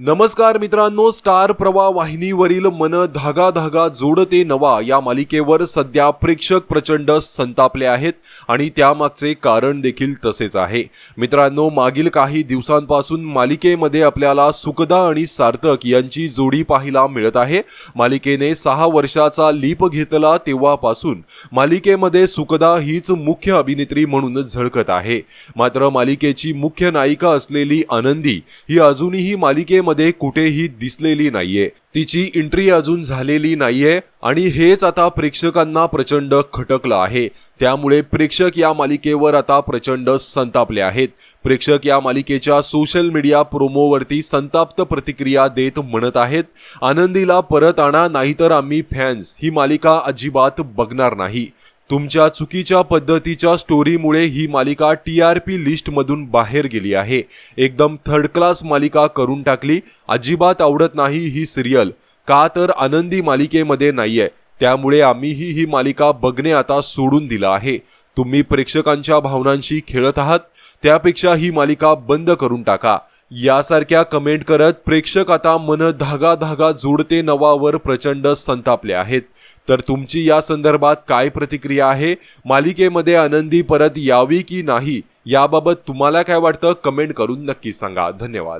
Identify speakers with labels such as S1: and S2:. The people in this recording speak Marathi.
S1: नमस्कार मित्रांनो स्टार प्रवाह वाहिनीवरील मन धागा धागा जोडते नवा या मालिकेवर सध्या प्रेक्षक प्रचंड संतापले आहेत आणि त्यामागचे कारण देखील तसेच आहे. मित्रांनो मागील काही दिवसांपासून मालिकेमध्ये आपल्याला सुखदा आणि सार्थक यांची जोडी पाहायला मिळत आहे. मालिकेने सहा वर्षाचा लीप घेतला तेव्हापासून मालिकेमध्ये सुखदा हीच मुख्य अभिनेत्री म्हणून झळकत आहे. मात्र मालिकेची मुख्य नायिका असलेली आनंदी ही अजूनही मालिके मध्ये कुठेही दिसलेली नाहीये. तिची एंट्री अजून झालेली नाहीये आणि हेच आता प्रेक्षकांना प्रचंड खटकलं आहे. त्यामुळे प्रेक्षक या मालिकेवर आता प्रचंड संतापले आहेत. प्रेक्षक या मालिकेच्या सोशल मीडिया प्रोमोवरती संताप्त प्रतिक्रिया देत म्हणत आहेत आनंदीला परत आणा नाहीतर आम्ही फॅन्स ही मालिका अजिबात बघणार नाही. तुमच्या चुकीच्या पद्धतीच्या स्टोरीमुळे ही मालिका टी आर पी लिस्टमधून बाहेर गेली आहे. एकदम थर्ड क्लास मालिका करून टाकली. अजिबात आवडत नाही ही सिरियल का तर आनंदी मालिकेमध्ये नाहीये. त्यामुळे आम्हीही ही मालिका बघणे आता सोडून दिलं आहे. तुम्ही प्रेक्षकांच्या भावनांशी खेळत आहात. त्यापेक्षा ही मालिका बंद करून टाका. यासारख्या कमेंट करत प्रेक्षक आता मन धागा धागा जोडते नवावर प्रचंड संतापले आहेत. तर तुमची या संदर्भात काय प्रतिक्रिया आहे? मालिकेमध्ये आनंदी परत यावी की नाही? याबाबत तुम्हाला काय वाटतं? कमेंट करून नक्की सांगा. धन्यवाद.